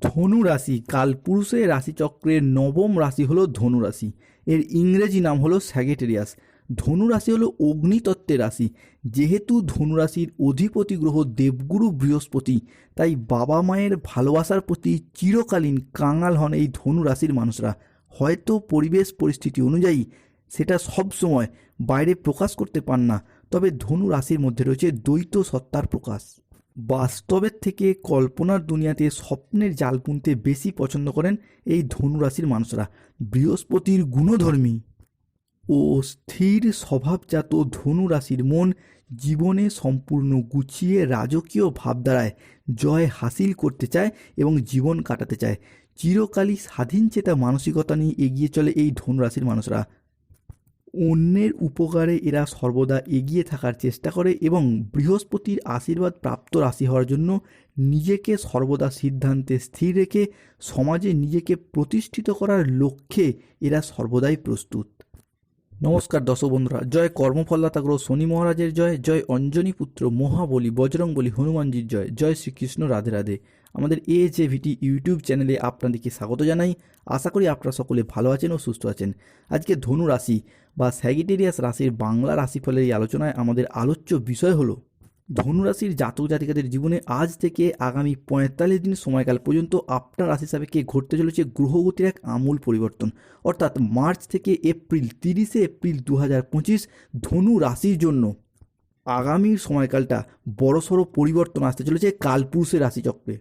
ধনু রাশি কালপুরুষের রাশিচক্রের নবম রাশি হলো ধনু রাশি। এর ইংরেজি নাম হলো স্যাগেটেরিয়াস ধনু রাশি হলো অগ্নিতত্ত্বের রাশি। যেহেতু ধনু রাশির অধিপতি গ্রহ দেবগুরু বৃহস্পতি, তাই বাবা মায়ের ভালোবাসার প্রতি চিরকালীন কাঙাল হন এই ধনু রাশির মানুষরা। হয়তো পরিবেশ পরিস্থিতি অনুযায়ী সেটা সবসময় বাইরে প্রকাশ করতে পান না, তবে ধনু রাশির মধ্যে রয়েছে দ্বৈত সত্তার প্রকাশ। বাস্তবের থেকে কল্পনার দুনিয়াতে স্বপ্নের জাল বুনতে বেশি পছন্দ করেন এই ধনুরাশির মানুষরা। বৃহস্পতির গুণধর্মী ও স্থির স্বভাবজাত ধনুরাশির মন জীবনে সম্পূর্ণ গুছিয়ে রাজকীয় ভাবধারায় জয় হাসিল করতে চায় এবং জীবন কাটাতে চায়। চিরকালই স্বাধীনচেতা মানসিকতা নিয়ে এগিয়ে চলে এই ধনুরাশির মানুষরা। অন্যের উপকারে এরা সর্বদা এগিয়ে থাকার চেষ্টা করে এবং বৃহস্পতির আশীর্বাদ প্রাপ্ত রাশি হওয়ার জন্য নিজেকে সর্বদা সিদ্ধান্তে স্থির রেখে সমাজে নিজেকে প্রতিষ্ঠিত করার লক্ষ্যে এরা সর্বদাই প্রস্তুত। নমস্কার দর্শক বন্ধুরা, জয় কর্মফলদাতা গ্রহ শনি মহারাজের জয় জয় অঞ্জনী পুত্র মহাবলী বজরংবলী হনুমানজির জয় জয় শ্রীকৃষ্ণ রাধে রাধে। আমাদের এ জে ভিটি ইউটিউব চ্যানেলে আপনাদেরকে স্বাগত জানাই। আশা করি আপনারা সকলে ভালো আছেন ও সুস্থ আছেন। আজকে ধনু রাশি বা স্যাগিটেরিয়াস রাশির বাংলা রাশিফলের এই আলোচনায় আমাদের আলোচ্য বিষয় হলো ধনুরাশির জাতক জাতিকাদের জীবনে আজ থেকে আগামী পঁয়তাল্লিশ দিন সময়কাল পর্যন্ত আপনার রাশি সাপেক্ষে ঘটতে চলেছে গ্রহগতির এক আমূল পরিবর্তন। অর্থাৎ মার্চ থেকে এপ্রিল, তিরিশে এপ্রিল দু হাজার পঁচিশ ধনু রাশির জন্য আগামী সময়কালটা বড়সড় পরিবর্তন আসতে চলেছে কালপুরুষের রাশিচক্রে।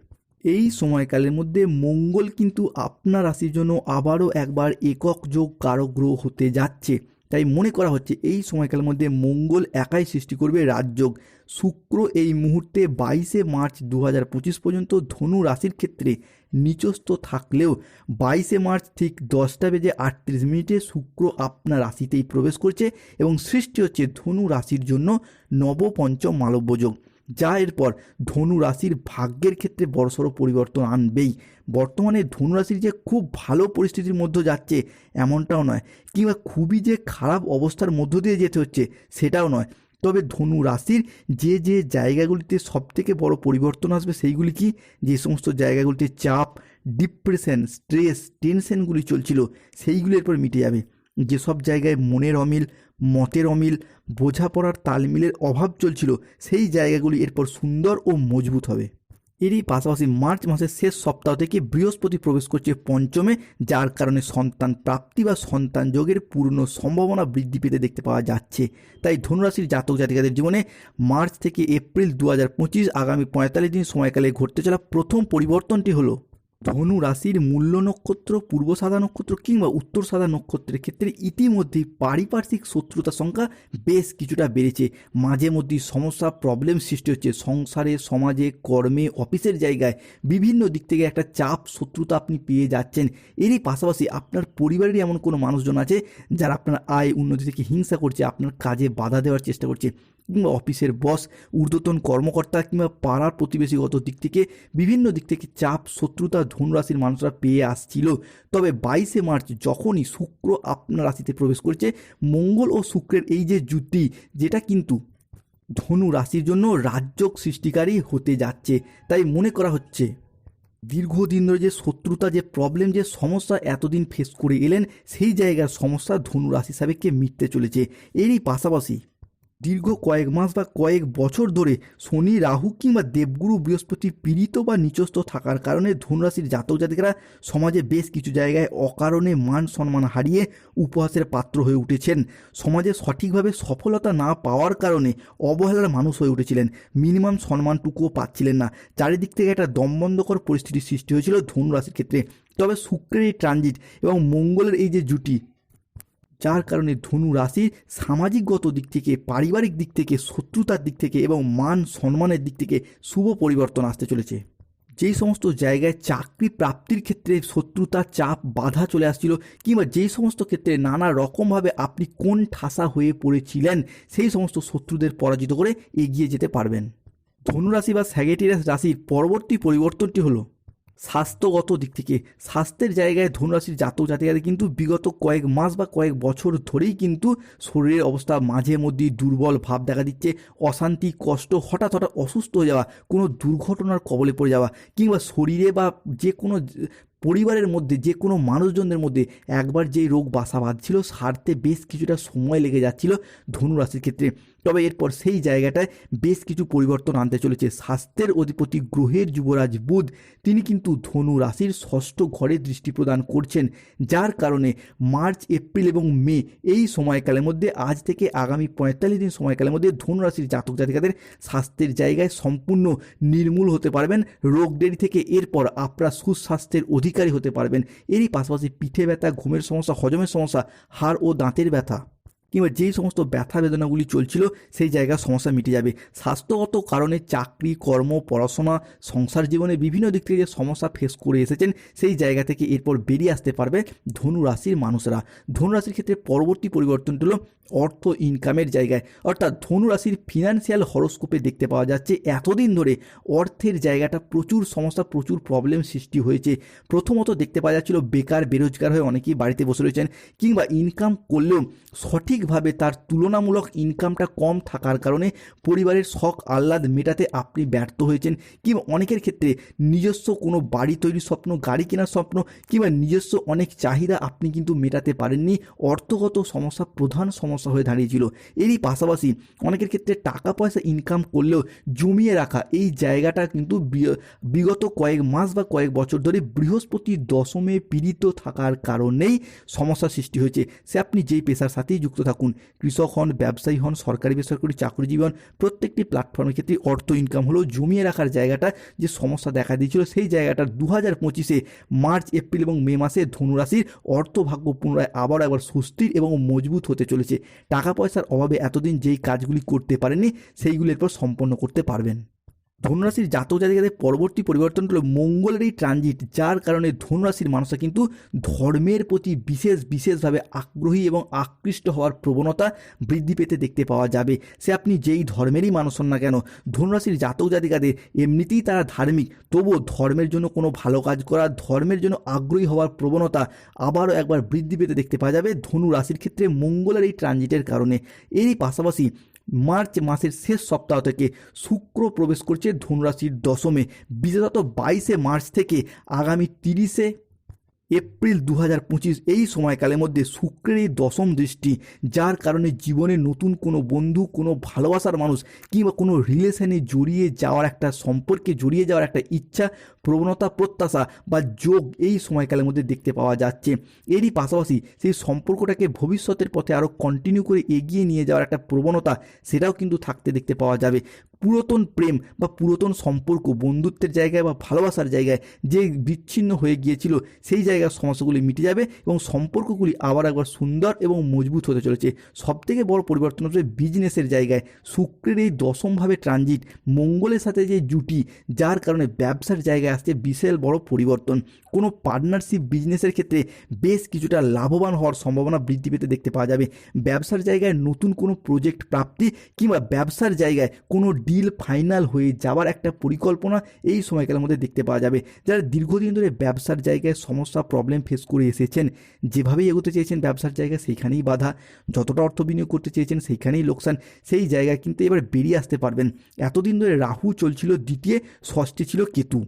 এই সময়কালের মধ্যে মঙ্গল কিন্তু আপনার রাশির জন্য আবারও একবার একক যোগ কারক গ্রহ হতে যাচ্ছে। তাই মনে করা হচ্ছে এই সময়কালের মধ্যে মঙ্গল একাই সৃষ্টি করবে রাজযোগ। শুক্র এই মুহূর্তে বাইশে মার্চ দু হাজার পঁচিশ পর্যন্ত ধনু রাশির ক্ষেত্রে নিচস্থ থাকলেও বাইশে মার্চ ঠিক দশটা বেজে আটত্রিশ মিনিটে শুক্র আপনার রাশিতেই প্রবেশ করছে এবং সৃষ্টি হচ্ছে ধনু রাশির জন্য নবপঞ্চম মালব্যযোগ যা এরপর ধনু রাশির ভাগ্যের ক্ষেত্রে বড়সড় পরিবর্তন আনবেই। বর্তমানে ধনু রাশির যে খুব ভালো পরিস্থিতির মধ্যে যাচ্ছে এমনটাও নয়, কিংবা খুবই যে খারাপ অবস্থার মধ্য দিয়ে যেতে হচ্ছে সেটাও নয়। তবে ধনু রাশির যে যে জায়গাগুলিতে সবথেকে বড় পরিবর্তন আসবে সেইগুলি কি? যে সমস্ত জায়গাগুলিতে চাপ, ডিপ্রেশন, স্ট্রেস, টেনশনগুলি চলছিল, সেইগুলি এরপর মিটে যাবে। যেসব জায়গায় মনের অমিল, মতের অমিল, বোঝাপড়ার তালমিলের অভাব চলছিল, সেই জায়গাগুলি এরপর সুন্দর ও মজবুত হবে। এরই পাশাপাশি মার্চ মাসের শেষ সপ্তাহ থেকে বৃহস্পতি প্রবেশ করছে পঞ্চমে, যার কারণে সন্তান প্রাপ্তি বা সন্তান যোগের পূর্ণ সম্ভাবনা বৃদ্ধি পেতে দেখতে পাওয়া যাচ্ছে। তাই ধনুরাশির জাতক জাতিকাদের জীবনে মার্চ থেকে এপ্রিল দু হাজার পঁচিশ আগামী পঁয়তাল্লিশ দিন সময়কালে ঘটতে চলা প্রথম পরিবর্তনটি হলো ধনু রাশির মূল্য নক্ষত্র, পূর্ব সাদা নক্ষত্র কিংবা উত্তর সাদা নক্ষত্রের ক্ষেত্রে ইতিমধ্যেই পারিপার্শ্বিক শত্রুতার সংখ্যা বেশ কিছুটা বেড়েছে। মাঝে মধ্যেই সমস্যা প্রবলেম সৃষ্টি হচ্ছে। সংসারে, সমাজে, কর্মে, অফিসের জায়গায় বিভিন্ন দিক থেকে একটা চাপ, শত্রুতা আপনি পেয়ে যাচ্ছেন। এরই পাশাপাশি আপনার পরিবারেরই এমন কোনো মানুষজন আছে যারা আপনার আয়, উন্নতি থেকে হিংসা করছে, আপনার কাজে বাধা দেওয়ার চেষ্টা করছে। কিংবা অফিসের বস, ঊর্ধ্বতন কর্মকর্তা কিংবা পাড়ার প্রতিবেশীগত দিক থেকে বিভিন্ন দিক থেকে চাপ, শত্রুতা, ধনুরাশির মানুষরা পেয়ে আসছিল। তবে বাইশে মার্চ যখনই শুক্র আপনার রাশিতে প্রবেশ করছে, মঙ্গল ও শুক্রের এই যে যুদ্ধি, যেটা কিন্তু ধনু রাশির জন্য রাজযোগ সৃষ্টিকারী হতে যাচ্ছে। তাই মনে করা হচ্ছে, দীর্ঘদিন ধরে যে শত্রুতা, যে প্রবলেম যে সমস্যা এতদিন ফেস করে এলেন, সেই জায়গার সমস্যা ধনু রাশি সাবেককে মিটতে চলেছে। এরই পাশাপাশি দীর্ঘ কয়েক মাস বা কয়েক বছর ধরে শনি, রাহু কিংবা দেবগুরু, বৃহস্পতি পীড়িত বা নিচস্থ থাকার কারণে ধনুরাশির জাতক জাতিকেরা সমাজে বেশ কিছু জায়গায় অকারণে মান সম্মান হারিয়ে উপহাসের পাত্র হয়ে উঠেছেন। সমাজে সঠিকভাবে সফলতা না পাওয়ার কারণে অবহেলার মানুষ হয়ে উঠেছিলেন। মিনিমাম সম্মানটুকুও পাচ্ছিলেন না। চারিদিক থেকে একটা দমবন্ধকর পরিস্থিতির সৃষ্টি হয়েছিল ধনুরাশির ক্ষেত্রে। তবে শুক্রের এই ট্রানজিট এবং মঙ্গলের এই যে জুটি যার কারণে ধনু রাশির সামাজিকগত দিক থেকে, পারিবারিক দিক থেকে, শত্রুতার দিক থেকে এবং মান সম্মানের দিক থেকে শুভ পরিবর্তন আসতে চলেছে। যেই সমস্ত জায়গায় চাকরি প্রাপ্তির ক্ষেত্রে শত্রুতার চাপ, বাধা চলে আসছিল কিংবা যেই সমস্ত ক্ষেত্রে নানা রকমভাবে আপনি কোন ঠাসা হয়ে পড়েছিলেন, সেই সমস্ত শত্রুদের পরাজিত করে এগিয়ে যেতে পারবেন। ধনুরাশি বা স্যাগেটিরাস রাশির পরবর্তী পরিবর্তনটি হলো স্বাস্থ্যগত দিক থেকে। স্বাস্থ্যের জায়গায় ধনুরাশির জাতক জাতিকাদের কিন্তু বিগত কয়েক মাস বা কয়েক বছর ধরেই কিন্তু শরীরের অবস্থা মাঝে মধ্যেই দুর্বল ভাব দেখা দিচ্ছে, অশান্তি, কষ্ট, হঠাৎ হঠাৎ অসুস্থ হয়ে যাওয়া, কোনো দুর্ঘটনার কবলে পড়ে যাওয়া কিংবা শরীরে বা যে কোনো পরিবারের মধ্যে, যে কোনো মানুষজনদের মধ্যে একবার যেই রোগ বাসা বাঁধছিল, সারতে বেশ কিছুটা সময় লেগে যাচ্ছিল ধনুরাশির ক্ষেত্রে। তবে এরপর সেই জায়গাটায় বেশ কিছু পরিবর্তন আনতে চলেছে। স্বাস্থ্যের অধিপতি গ্রহের যুবরাজ বুধ, তিনি কিন্তু ধনু রাশির ষষ্ঠ ঘরে দৃষ্টি প্রদান করছেন, যার কারণে মার্চ, এপ্রিল এবং মে এই সময়কালের মধ্যে, আজ থেকে আগামী পঁয়তাল্লিশ দিন সময়কালের মধ্যে ধনু রাশির জাতক জাতিকাদের স্বাস্থ্যের জায়গায় সম্পূর্ণ নির্মূল হতে পারবেন। রোগ দেরি থেকে এরপর আপনারা সুস্বাস্থ্যের অধিকারী হতে পারবেন। এরই পাশাপাশি পিঠে ব্যথা, ঘুমের সমস্যা, হজমের সমস্যা, হাড় ও দাঁতের ব্যথা। কিংবা যেই সমস্ত ব্যথা বেদনাগুলি চলছিল, সেই জায়গার সমস্যা মিটে যাবে। স্বাস্থ্যগত কারণে চাকরি, কর্ম, পড়াশোনা, সংসার জীবনে বিভিন্ন দিক থেকে যে সমস্যা ফেস করে এসেছেন, সেই জায়গা থেকে এরপর বেরিয়ে আসতে পারবে ধনু রাশির মানুষরা। ধনু রাশির ক্ষেত্রে পরবর্তী পরিবর্তনটি হলো অর্থ ইনকামের জায়গায়। অর্থাৎ ধনু রাশির ফিনান্সিয়াল হরস্কোপে দেখতে পাওয়া যাচ্ছে, এতদিন ধরে অর্থের জায়গাটা প্রচুর সমস্যা, প্রচুর প্রবলেম সৃষ্টি হয়েছে। প্রথমত দেখতে পাওয়া যাচ্ছিল বেকার, বেরোজগার হয়ে অনেকেই বাড়িতে বসে রয়েছেন, কিংবা ইনকাম করলেও সঠিকভাবে তার তুলনামূলক ইনকামটা কম থাকার কারণে পরিবারের শখ আহ্লাদ মেটাতে আপনি ব্যর্থ হয়েছেন কিংবা অনেকের ক্ষেত্রে নিজস্ব কোনো বাড়ি তৈরির স্বপ্ন, গাড়ি কেনার স্বপ্ন কিংবা নিজস্ব অনেক চাহিদা আপনি কিন্তু মেটাতে পারেননি। অর্থগত সমস্যা প্রধান সমস্যা হয়ে দাঁড়িয়েছিল। এরই পাশাপাশি অনেকের ক্ষেত্রে টাকা পয়সা ইনকাম করলেও জমিয়ে রাখা এই জায়গাটা কিন্তু বিগত কয়েক মাস বা কয়েক বছর ধরে বৃহস্পতি দশমে পীড়িত থাকার কারণেই সমস্যা সৃষ্টি হয়েছে। সে আপনি যেই পেশার সাথেই যুক্ত থাকুন। কৃষক হন, ব্যবসায়ী হন, সরকারি, বেসরকারি চাকরিজীবী হন, প্রত্যেকটি প্ল্যাটফর্মের ক্ষেত্রে অর্থ ইনকাম হলেও জমিয়ে রাখার জায়গাটা যে সমস্যা দেখা দিয়েছিল, সেই জায়গাটার দু হাজার পঁচিশে মার্চ, এপ্রিল এবং মে মাসে ধনুরাশির অর্থভাগ্য পুনরায় আবার একবার সুস্থির এবং মজবুত হতে চলেছে। টাকা পয়সার অভাবে এতদিন যেই কাজগুলি করতে পারেননি, সেইগুলি এরপর সম্পন্ন করতে পারবেন। ধনুরাশির জাতক জাতিকাদের পরবর্তী পরিবর্তন হলো মঙ্গলের এই ট্রানজিট যার কারণে ধনুরাশির মানুষরা কিন্তু ধর্মের প্রতি বিশেষ, বিশেষভাবে আগ্রহী এবং আকৃষ্ট হওয়ার প্রবণতা বৃদ্ধি পেতে দেখতে পাওয়া যাবে। সে আপনি যেই ধর্মেরই মানুষ হন না কেন, ধনুরাশির জাতক জাতিকাদের এমনিতেই তারা ধার্মিক, তবুও ধর্মের জন্য কোনো ভালো কাজ করা, ধর্মের জন্য আগ্রহী হওয়ার প্রবণতা আবারও একবার বৃদ্ধি পেতে দেখতে পাওয়া যাবে ধনু রাশির ক্ষেত্রে মঙ্গলের এই ট্রানজিটের কারণে। এরই পাশাপাশি মার্চ মাসের শেষ সপ্তাহ থেকে শুক্র প্রবেশ করছে ধনুরাশির দশমে। বিশেষত বাইশে মার্চ থেকে আগামী তিরিশে এপ্রিল দু হাজার পঁচিশ এই সময়কালের মধ্যে শুক্রের এই দশম দৃষ্টি, যার কারণে জীবনে নতুন কোনো বন্ধু, কোনো ভালোবাসার মানুষ কিংবা কোনো রিলেশনে জড়িয়ে যাওয়ার একটা, সম্পর্কে জড়িয়ে যাওয়ার একটা ইচ্ছা, প্রবণতা, প্রত্যাশা বা যোগ এই সময়কালের মধ্যে দেখতে পাওয়া যাচ্ছে। এরই পাশাপাশি সেই সম্পর্কটাকে ভবিষ্যতের পথে আরও কন্টিনিউ করে এগিয়ে নিয়ে যাওয়ার একটা প্রবণতা, সেটাও কিন্তু থাকতে দেখতে পাওয়া যাবে। পুরাতন প্রেম বা পুরাতন সম্পর্ক, বন্ধুত্বের জায়গায় বা ভালোবাসার জায়গায় যে বিচ্ছিন্ন হয়ে গিয়েছিল, সেই জায়গার সমস্যাগুলি মিটে যাবে এবং সম্পর্কগুলি আবার একবার সুন্দর এবং মজবুত হতে চলেছে। সবথেকে বড় পরিবর্তন হচ্ছে বিজনেসের জায়গায়। শুক্রের এই দশমভাবে ট্রানজিট মঙ্গলের সাথে যে জুটি, যার কারণে ব্যবসার জায়গায় আসছে বিশাল বড় পরিবর্তন। কোনো পার্টনারশিপ বিজনেসের ক্ষেত্রে বেশ কিছুটা লাভবান হওয়ার সম্ভাবনা বৃদ্ধি পেতে দেখতে পাওয়া যাবে। ব্যবসার জায়গায় নতুন কোনো প্রজেক্ট প্রাপ্তি কিংবা ব্যবসার জায়গায় কোনো ডিল ফাইনাল হয়ে যাওয়ার একটা পরিকল্পনা এই সময়কালের মধ্যে দেখতে পাওয়া যাবে। যারা দীর্ঘদিন ধরে ব্যবসার জায়গায় সমস্যা প্রবলেম ফেস করে এসেছেন। যেভাবেই এগোতে চেয়েছেন ব্যবসার জায়গা, সেইখানেই বাধা। যতটা অর্থ বিনিয়োগ করতে চেয়েছেন, সেইখানেই লোকসান। সেই জায়গায় কিন্তু এবার বেরিয়ে আসতে পারবেন। এতদিন ধরে রাহু চলছিল, দ্বিতীয়, ষষ্ঠী ছিল কেতু।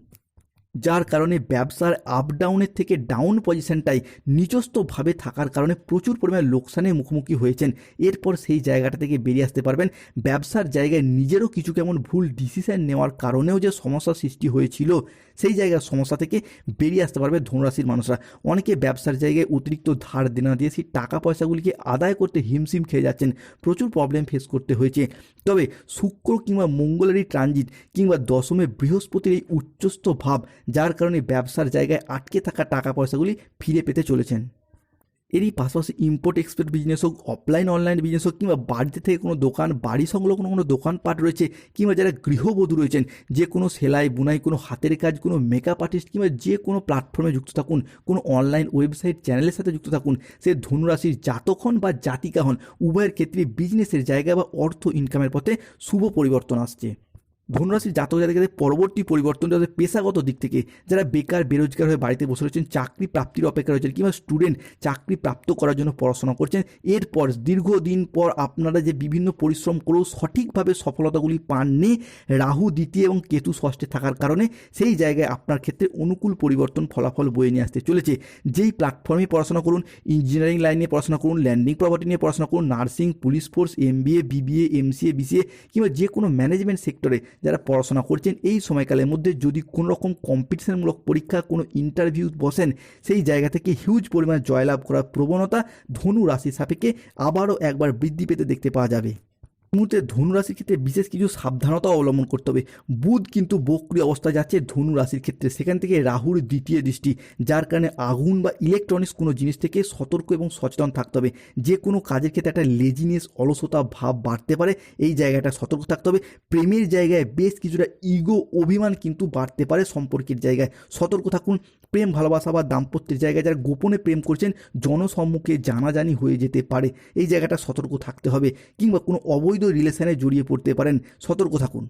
যার কারণে ব্যবসার আপ ডাউনের থেকে ডাউন পজিশনটাই নিজস্বভাবে থাকার কারণে প্রচুর পরিমাণে লোকসানের মুখোমুখি হয়েছেন। এরপর সেই জায়গাটা থেকে বেরিয়ে আসতে পারবেন। ব্যবসার জায়গায় নিজেরও কিছু কেমন ভুল ডিসিশন নেওয়ার কারণেও যে সমস্যা সৃষ্টি হয়েছিল, সেই জায়গার সমস্যা থেকে বেরিয়ে আসতে পারবে ধনুরাশির মানুষরা। অনেকে ব্যবসার জায়গায় অতিরিক্ত ধার দেনা দিয়ে সেই টাকা পয়সাগুলিকে আদায় করতে হিমশিম খেয়ে যাচ্ছেন। প্রচুর প্রবলেম ফেস করতে হয়েছে। তবে শুক্র কিংবা মঙ্গলেরই ট্রানজিট কিংবা দশমে বৃহস্পতির এই উচ্চস্থ ভাব যার কারণে ব্যবসার জায়গায় আটকে থাকা টাকা পয়সাগুলি ফিরে পেতে চলেছেন। এরই পাশাপাশি ইম্পোর্ট এক্সপোর্ট বিজনেস হোক অফলাইন অনলাইন বিজনেস হোক, কিংবা বাড়িতে থেকে কোনো দোকান, বাড়ি সংলগ্ন কোনো দোকানপাট রয়েছে, কিংবা যারা গৃহবধূ রয়েছেন, যে কোনো সেলাই, বুনাই, কোনো হাতের কাজ, কোনো মেকআপ আর্টিস্ট কিংবা যে কোনো প্ল্যাটফর্মে যুক্ত থাকুন, কোনো অনলাইন ওয়েবসাইট চ্যানেলের সাথে যুক্ত থাকুন, সে ধনুরাশির জাতক হন বা জাতিকা হন, উভয়ের ক্ষেত্রে বিজনেসের জায়গা বা অর্থ ইনকামের পথে শুভ পরিবর্তন আসছে। ধনুরাশির জাতক জাতিকাদের পরবর্তী পরিবর্তন যাদের পেশাগত দিক থেকে যারা বেকার, বেরোজগার হয়ে বাড়িতে বসে রয়েছেন, চাকরি প্রাপ্তির অপেক্ষা রয়েছেন কিংবা স্টুডেন্ট চাকরি প্রাপ্ত করার জন্য পড়াশোনা করছেন, এরপর দীর্ঘদিন পর আপনারা যে বিভিন্ন পরিশ্রম করেও সঠিকভাবে সফলতাগুলি পাননি, রাহু, দ্বিতীয় এবং কেতু ষষ্ঠে থাকার কারণে সেই জায়গায় আপনার ক্ষেত্রে অনুকূল পরিবর্তন ফলাফল বয়ে নিয়ে আসতে চলেছে। যেই প্ল্যাটফর্মে পড়াশোনা করুন ইঞ্জিনিয়ারিং লাইন নিয়ে পড়াশোনা করুন ল্যান্ডিং প্রপার্টি নিয়ে পড়াশোনা করুন nursing police force MBA BBA MCA BCA কিংবা যে কোনো ম্যানেজমেন্ট সেক্টরে যারা পড়াশোনা করছেন, এই সময়কালের মধ্যে যদি কোনো রকম কম্পিটিশনমূলক পরীক্ষা, কোনো ইন্টারভিউ বসেন, সেই জায়গা থেকে হিউজ পরিমাণে জয়লাভ করার প্রবণতা ধনু রাশি সাপেক্ষে আবারও একবার বৃদ্ধি পেতে দেখতে পাওয়া যাবে। মুহূর্তে ধনুরাশির ক্ষেত্রে বিশেষ কিছু সাবধানতা অবলম্বন করতে হবে। বুধ কিন্তু বক্রি অবস্থায় যাচ্ছে ধনু রাশির ক্ষেত্রে। সেখান থেকে রাহুর দ্বিতীয় দৃষ্টি, যার কারণে আগুন বা ইলেকট্রনিক্স কোনো জিনিস থেকে সতর্ক এবং সচেতন থাকতে হবে। যে কোনো কাজের ক্ষেত্রে একটা লেজিনেস অলসতা, ভাব বাড়তে পারে, এই জায়গাটা সতর্ক থাকতে হবে। প্রেমের জায়গায় বেশ কিছুটা ইগো অভিমান কিন্তু বাড়তে পারে সম্পর্কের জায়গায়। সতর্ক থাকুন। প্রেম, ভালোবাসা বা দাম্পত্যের জায়গায় যারা গোপনে প্রেম করছেন, জনসম্মুখে জানাজানি হয়ে যেতে পারে। এই জায়গাটা সতর্ক থাকতে হবে। কিংবা কোনো অবৈধ রিলেশনে জড়িয়ে পড়তে পারেন। সতর্ক থাকুন।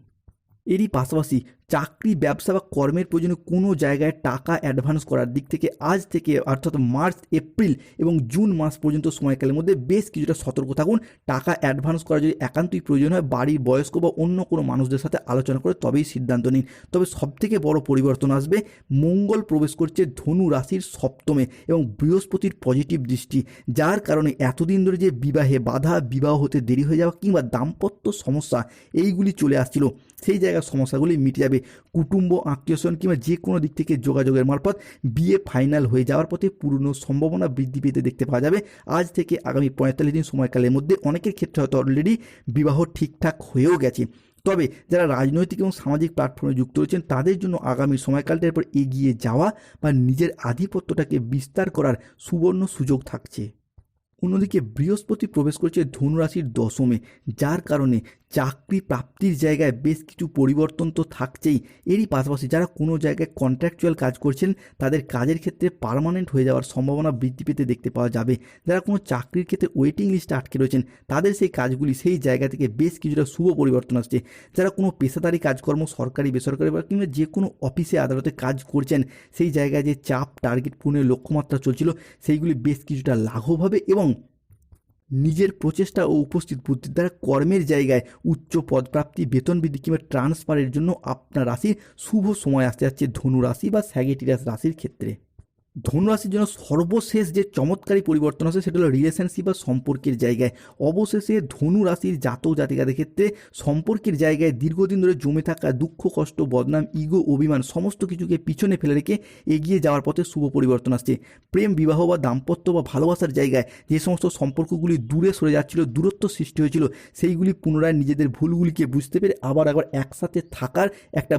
এরই পাশাপাশি চাকরি, ব্যবসা বা কর্মের প্রয়োজনে কোনো জায়গায় টাকা অ্যাডভান্স করার দিক থেকে আজ থেকে অর্থাৎ মার্চ, এপ্রিল এবং জুন মাস পর্যন্ত সময়কালের মধ্যে বেশ কিছুটা সতর্ক থাকুন। টাকা অ্যাডভান্স করা যদি একান্তই প্রয়োজন হয়, বাড়ির বয়স্ক বা অন্য কোনো মানুষদের সাথে আলোচনা করে তবেই সিদ্ধান্ত নিন। তবে সবথেকে বড় পরিবর্তন আসবে, মঙ্গল প্রবেশ করছে ধনু রাশির সপ্তমে এবং বৃহস্পতির পজিটিভ দৃষ্টি, যার কারণে এতদিন ধরে যে বিবাহে বাধা, বিবাহ হতে দেরি হয়ে যাওয়া কিংবা দাম্পত্য সমস্যা, এইগুলি চলে আসছিল। সেই জায়গার সমস্যাগুলি মিটে যাবে। কুটুম্ব আত্মীয়স্বজন কিংবা যে কোনো দিক থেকে যোগাযোগের মারফত বিয়ে ফাইনাল হয়ে যাওয়ার পথে পূর্ণ সম্ভাবনা বৃদ্ধি পেতে দেখতে পাওয়া যাবে। আজ থেকে আগামী পঁয়তাল্লিশ দিন সময়কালের মধ্যে অনেকের ক্ষেত্রে হয়তো অলরেডি বিবাহ ঠিকঠাক হয়েও গেছে। তবে যারা রাজনৈতিক এবং সামাজিক প্ল্যাটফর্মে যুক্ত রয়েছেন, তাদের জন্য আগামী সময়কালটার এরপর এগিয়ে যাওয়া বা নিজের আধিপত্যটাকে বিস্তার করার সুবর্ণ সুযোগ থাকছে। অন্যদিকে বৃহস্পতি প্রবেশ করছে ধনুরাশির দশমে, যার কারণে চাকরি প্রাপ্তির জায়গায় বেশ কিছু পরিবর্তন তো থাকছেই। এরই পাশাপাশি যারা কোনো জায়গায় কন্ট্রাকচুয়াল কাজ করছেন, তাদের কাজের ক্ষেত্রে পার্মানেন্ট হয়ে যাওয়ার সম্ভাবনা বৃদ্ধি পেতে দেখতে পাওয়া যাবে। যারা কোনো চাকরির ক্ষেত্রে ওয়েটিং লিস্টে আটকে রয়েছেন, তাদের সেই কাজগুলি সেই জায়গা থেকে বেশ কিছুটা শুভ পরিবর্তন আসছে। যারা কোনো পেশাদারি কাজকর্ম, সরকারি, বেসরকারি বা কিংবা যে কোনো অফিসে আদালতে কাজ করছেন, সেই জায়গায় যে চাপ টার্গেট পূর্ণের লক্ষ্যমাত্রা চলছিল, সেইগুলি বেশ কিছুটা লাঘব হবে এবং নিজের প্রচেষ্টা ও উপস্থিত বুদ্ধির দ্বারা কর্মের জায়গায় উচ্চ পদপ্রাপ্তি বেতন বৃদ্ধি কিংবা ট্রান্সফারের জন্য আপনার রাশির শুভ সময় আসতে যাচ্ছে ধনু রাশি বা স্যাগেটিরাস রাশির ক্ষেত্রে। ধনুরাশির জন্য সর্বশেষ যে চমৎকারী পরিবর্তন আছে সেটা হলো রিলেশনশিপ বা সম্পর্কের জায়গায়। অবশেষে ধনু রাশির জাতক জাতিকাদের ক্ষেত্রে সম্পর্কের জায়গায় দীর্ঘদিন ধরে জমে থাকা দুঃখ, কষ্ট, বদনাম ইগো অভিমান, সমস্ত কিছুকে পিছনে ফেলে রেখে এগিয়ে যাওয়ার পথে শুভ পরিবর্তন আসছে। প্রেম, বিবাহ বা দাম্পত্য বা ভালোবাসার জায়গায় যে সমস্ত সম্পর্কগুলি দূরে সরে যাচ্ছিল, দূরত্ব সৃষ্টি হয়েছিল, সেইগুলি পুনরায় নিজেদের ভুলগুলিকে বুঝতে পেরে আবার একবার একসাথে থাকার একটা